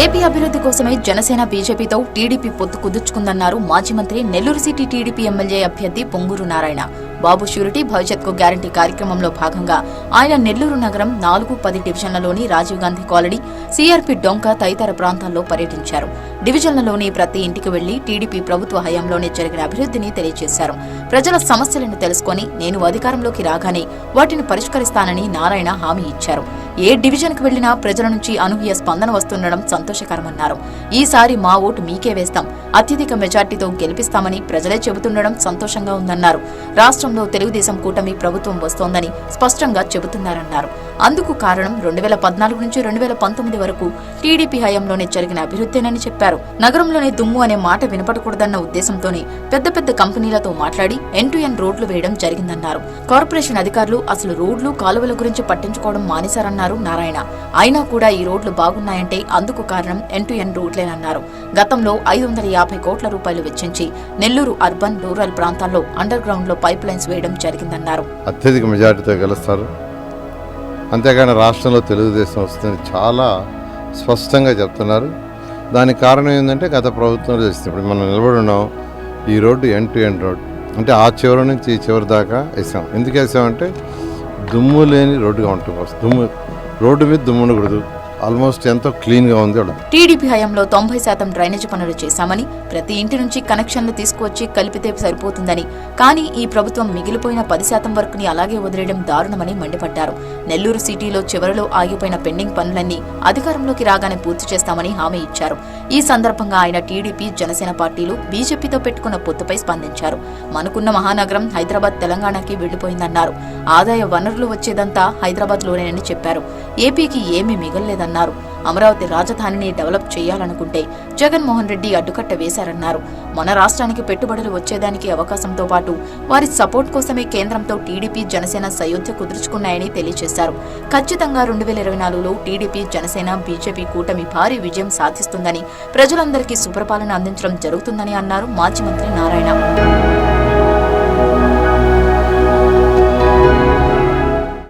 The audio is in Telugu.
ఏపీ అభివృద్ధి కోసమే జనసేన బీజేపీతో టీడీపీ పొత్తు కుదుర్చుకుందన్నారు మాజీ మంత్రి నెల్లూరు సిటీ టీడీపీ ఎమ్మెల్యే అభ్యర్థి పొంగూరు నారాయణ. బాబు షూరిటీ భవిష్యత్కు గ్యారంటీ కార్యక్రమంలో భాగంగా ఆయన నెల్లూరు నగరం నాలుగు పది డివిజన్లలోని రాజీవ్ గాంధీ కాలనీ సిఆర్పి డొంక తదితర ప్రాంతాల్లో పర్యటించారు. డివిజన్లలోని ప్రతి ఇంటికి వెళ్ళి టీడీపీ ప్రభుత్వ హయాంలోనే జరిగిన అభివృద్ధిని తెలియజేశారు. ప్రజల సమస్యలను తెలుసుకొని నేను అధికారంలోకి రాగానే వాటిని పరిష్కరిస్తానని నారాయణ హామీ ఇచ్చారు. ఏ డివిజన్కు వెళ్ళినా ప్రజల నుంచి అనూహ్య స్పందన వస్తుండడం సంతోషకరమన్నారు. ఈసారి మా ఓటు మీకే వేస్తాం. అత్యధిక మెజార్టీతో గెలిపిస్తామని ప్రజలే చెబుతుండడం సంతోషంగా ఉందన్నారు. రాష్ట్రం రాష్ట్రంలో తెలుగుదేశం కూటమి ప్రభుత్వం వస్తోందని స్పష్టంగా చెబుతున్నారన్నారు. అందుకు కారణం రెండు వేల పద్నాలుగు నుంచి రెండు వేల పంతొమ్మిది వరకు టీడీపీ హయాంలోనే జరిగిన అభివృద్ధేనని చెప్పారు. నగరంలోనే దుమ్ము అనే మాట వినపడకూడదన్న ఉద్దేశంతోనే పెద్ద పెద్ద కంపెనీలతో మాట్లాడి ఎన్ టు ఎన్ రోడ్లు వేయడం జరిగిందన్నారు. కార్పొరేషన్ అధికారులు అసలు రోడ్లు కాలువల గురించి పట్టించుకోవడం మానేశారన్నారు నారాయణ. అయినా కూడా ఈ రోడ్లు బాగున్నాయంటే అందుకు కారణం ఎన్ టు ఎన్ రోడ్లేనన్నారు. గతంలో ఐదు వందల యాభై కోట్ల రూపాయలు వెచ్చించి నెల్లూరు అర్బన్ రూరల్ ప్రాంతాల్లో అండర్ గ్రౌండ్లో పైప్ లైన్స్ వేయడం జరిగిందన్నారు. అత్యధిక మెజారిటీతో గెలుస్తారు. అంతేగాని రాష్ట్రంలో తెలుగుదేశం వస్తుందని చాలా స్పష్టంగా చెప్తున్నారు. దానికి కారణం ఏంటంటే గత ప్రభుత్వంలో చేసింది. ఇప్పుడు మనం నిలబడి ఉన్నాం. ఈ road N to N road అంటే ఆ చివరి నుంచి ఈ చివరి దాకా వేసాం. ఎందుకు వేసామంటే దుమ్ము లేని రోడ్డుగా ఉంటుంది. దుమ్ము రోడ్డు మీద దుమ్ము ఉండకూడదు. ఆల్మోస్ట్ ఎంతో క్లీన్గా ఉంది టీడీపీ హయాంలో తొంభై శాతం డ్రైనేజ్ పనులు చేశామని ప్రతి ఇంటి నుంచి కనెక్షన్లు తీసుకువచ్చి కలిపితే సరిపోతుందని. కానీ ఈ ప్రభుత్వం మిగిలిపోయిన పది శాతం వర్క్ని అలాగే వదిలేయడం దారుణమని మండిపడ్డారు. నెల్లూరు సిటీలో చివరిలో ఆగిపోయిన పెండింగ్ పనులన్నీ అధికారంలోకి రాగానే పూర్తి చేస్తామని హామీ ఇచ్చారు. ఈ సందర్భంగా ఆయన టీడీపీ జనసేన పార్టీలు బీజేపీతో పెట్టుకున్న పొత్తుపై స్పందించారు. మనకున్న మహానగరం హైదరాబాద్ తెలంగాణకి వెళ్ళిపోయిందన్నారు ఆదాయ వనరులు వచ్చేదంతా హైదరాబాద్లోనేనని చెప్పారు. ఏపీకి ఏమీ మిగలలేదన్నారు. అమరావతి రాజధానిని డెవలప్ చేయాలనుకుంటే జగన్మోహన్ రెడ్డి అడ్డుకట్ట వేశారన్నారు. మన రాష్ట్రానికి పెట్టుబడులు వచ్చేదానికి అవకాశంతో పాటు వారి సపోర్ట్ కోసమే కేంద్రంతో టీడీపీ జనసేన సయోధ్య కుదుర్చుకున్నాయని తెలియజేశారు. ఖచ్చితంగా రెండు వేల ఇరవై నాలుగులో టీడీపీ జనసేన బీజేపీ కూటమి భారీ విజయం సాధిస్తుందని ప్రజలందరికీ సుపరిపాలన అందించడం జరుగుతుందని అన్నారు మాజీ మంత్రి నారాయణ.